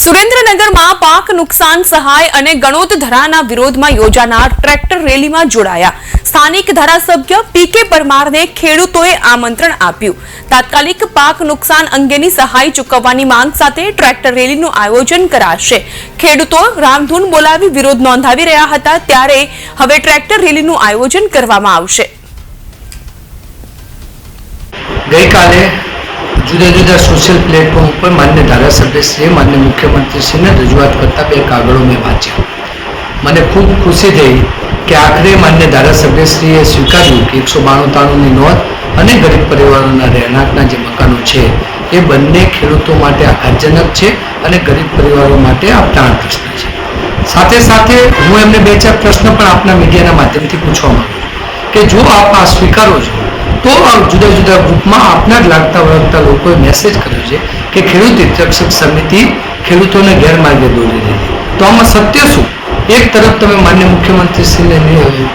સુરેન્દ્રનગરમાં પાક નુકસાન સહાય અને ગણોત ધરાના વિરોધમાં યોજાનાર ટ્રેક્ટર રેલીમાં જોડાયા. સ્થાનિક ધારાસભ્ય પીકે પરમારને ખેડૂતોએ આમંત્રણ આપ્યું. તાત્કાલિક પાક નુકસાન અંગેની સહાય ચૂકવવાની માંગ સાથે ટ્રેક્ટર રેલીનું આયોજન કરાશે. ખેડૂતો રામધૂન બોલાવી વિરોધ નોંધાવી રહ્યા હતા ત્યારે હવે ટ્રેક્ટર રેલીનું આયોજન કરવામાં આવશે. ગઈકાલે જુદા જુદા સોશિયલ પ્લેટફોર્મ ઉપર માન્ય ધારાસભ્યશ્રીએ, માન્ય મુખ્યમંત્રીશ્રીને રજૂઆત કરતા બે કાગળો મેં વાંચ્યા. મને ખૂબ ખુશી થઈ કે આખરે માન્ય ધારાસભ્યશ્રીએ સ્વીકાર્યું કે એકસો બાણું તાણુંની નોંધ અને ગરીબ પરિવારોના રહેણાંકના જે મકાનો છે, એ બંને ખેડૂતો માટે આઘાતજનક છે અને ગરીબ પરિવારો માટે આપતાણ પ્રશ્ન છે. સાથે સાથે હું એમને બે ચાર પ્રશ્ન પણ આપના મીડિયાના માધ્યમથી પૂછવા માંગુ કે જો આપ આ સ્વીકારો છો તો જુદા જુદા ગ્રુપમાં આપના જ લાગતા વળગતા લોકોએ મેસેજ કર્યો છે કે ખેડૂત રક્ષક સમિતિ ખેડૂતોને ગેરમાર્ગે દોરી રહી તો આમાં સત્ય શું? એક તરફ તમે માન્ય મુખ્યમંત્રીશ્રીને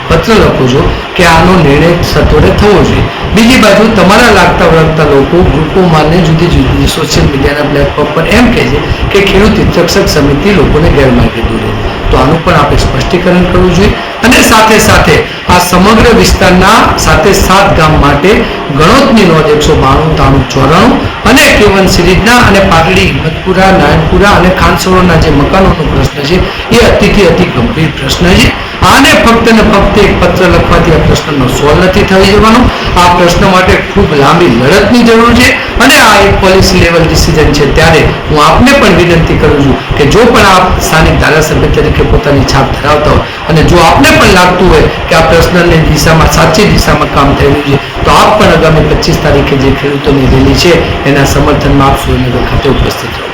પત્ર લખો છો કે આનો નિર્ણય સત્વરે થવો જોઈએ. બીજી બાજુ તમારા લાગતા વળગતા લોકો ગ્રુપોમાં ને જુદી જુદી સોશિયલ મીડિયાના પ્લેટફોર્મ પર એમ કહે છે કે ખેડૂત રક્ષક સમિતિ લોકોને ગેરમાર્ગે દોરે. તો આનું પણ આપણે સ્પષ્ટીકરણ કરવું જોઈએ. અને સાથે સાથે આ સમગ્ર વિસ્તારના સાથે સાત ગામ માટે ગણોતની નોંધ એકસો બાણું ત્રાણું ચોરાણું અને કેવન સિરીજના અને પાટડી હિંમતપુરા નારાયણપુરા અને ખાનસરોના જે મકાનોનો પ્રશ્ન છે, એ અતિથી અતિ ગંભીર પ્રશ્ન છે. આને ફક્ત ને ફક્ત એક પત્ર લખવાથી આ પ્રશ્નનો સોલ્વ નથી થઈ જવાનો. આ પ્રશ્ન માટે ખૂબ લાંબી લડતની જરૂર છે અને આ એક પોલિસી લેવલ ડિસિઝન છે. ત્યારે હું આપને પણ વિનંતી કરું છું કે જો પણ આપ સ્થાનિક ધારાસભ્ય તરીકે પોતાની છાપ ધરાવતા હોય અને જો આપને પણ લાગતું હોય કે આ પ્રશ્નની દિશામાં, સાચી દિશામાં કામ થયેલું છે, તો આપ પણ આગામી પચીસ તારીખે જે ખેડૂતોની રેલી છે, એના સમર્થનમાં આપ સુરેન્દ્રનગર ખાતે ઉપસ્થિત રહો.